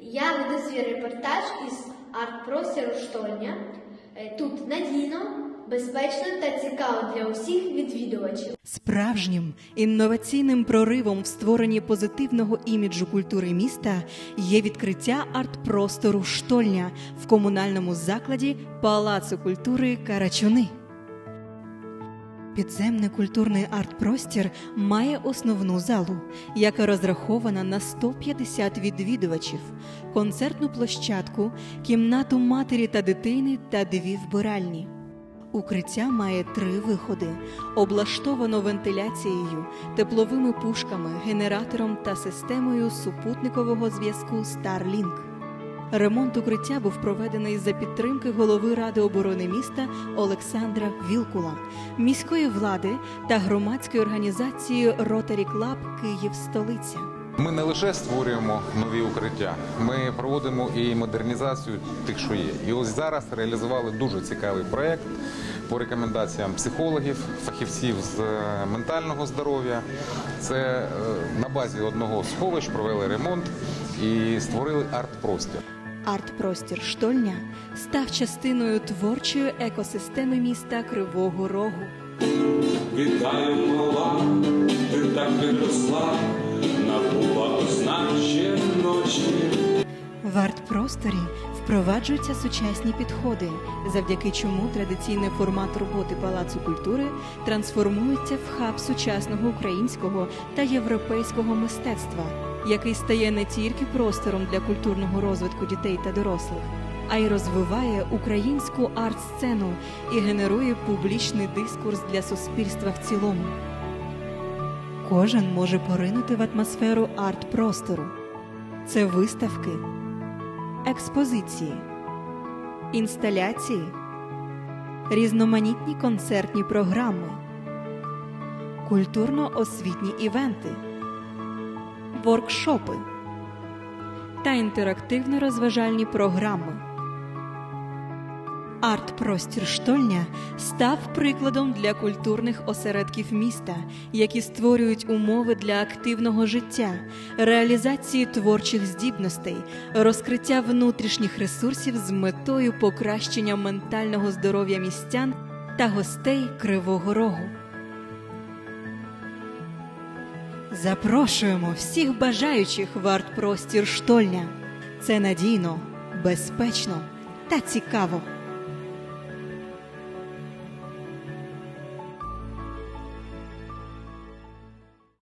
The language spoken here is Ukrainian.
Я веду свій репортаж із арт-простору Штольня. Е, Тут надійно, безпечно та цікаво для усіх відвідувачів. Справжнім інноваційним проривом в створенні позитивного іміджу культури міста є відкриття арт-простору Штольня в комунальному закладі Палацу культури Карачуни. Підземний культурний арт-простір має основну залу, яка розрахована на 150 відвідувачів, концертну площадку, кімнату матері та дитини та дві вбиральні. Укриття має три виходи, облаштовано вентиляцією, тепловими пушками, генератором та системою супутникового зв'язку Starlink. Ремонт укриття був проведений за підтримки голови Ради оборони міста Олександра Вілкула, міської влади та громадської організації Rotary Club Київ Столиця. Ми не лише створюємо нові укриття, ми проводимо і модернізацію тих, що є. І ось зараз реалізували дуже цікавий проект по рекомендаціям психологів, фахівців з е, ментального здоров'я. Це е, на базі одного сховищ провели ремонт і створили арт-простір. Арт-простір Штольня став частиною творчої екосистеми міста Кривого Рогу. Вітаю, мала, ти так підросла, набула означе ночі. В арт-просторі впроваджуються сучасні підходи, завдяки чому традиційний формат роботи Палацу культури трансформується в хаб сучасного українського та європейського мистецтва, який стає не тільки простором для культурного розвитку дітей та дорослих, а й розвиває українську арт-сцену і генерує публічний дискурс для суспільства в цілому. Кожен може поринути в атмосферу арт-простору. Це виставки, експозиції, інсталяції, різноманітні концертні програми, культурно-освітні івенти, воркшопи та інтерактивно-розважальні програми. Арт-простір Штольня став прикладом для культурних осередків міста, які створюють умови для активного життя, реалізації творчих здібностей, розкриття внутрішніх ресурсів з метою покращення ментального здоров'я містян та гостей Кривого Рогу. Запрошуємо всіх бажаючих в арт-простір Штольня. Це надійно, безпечно та цікаво.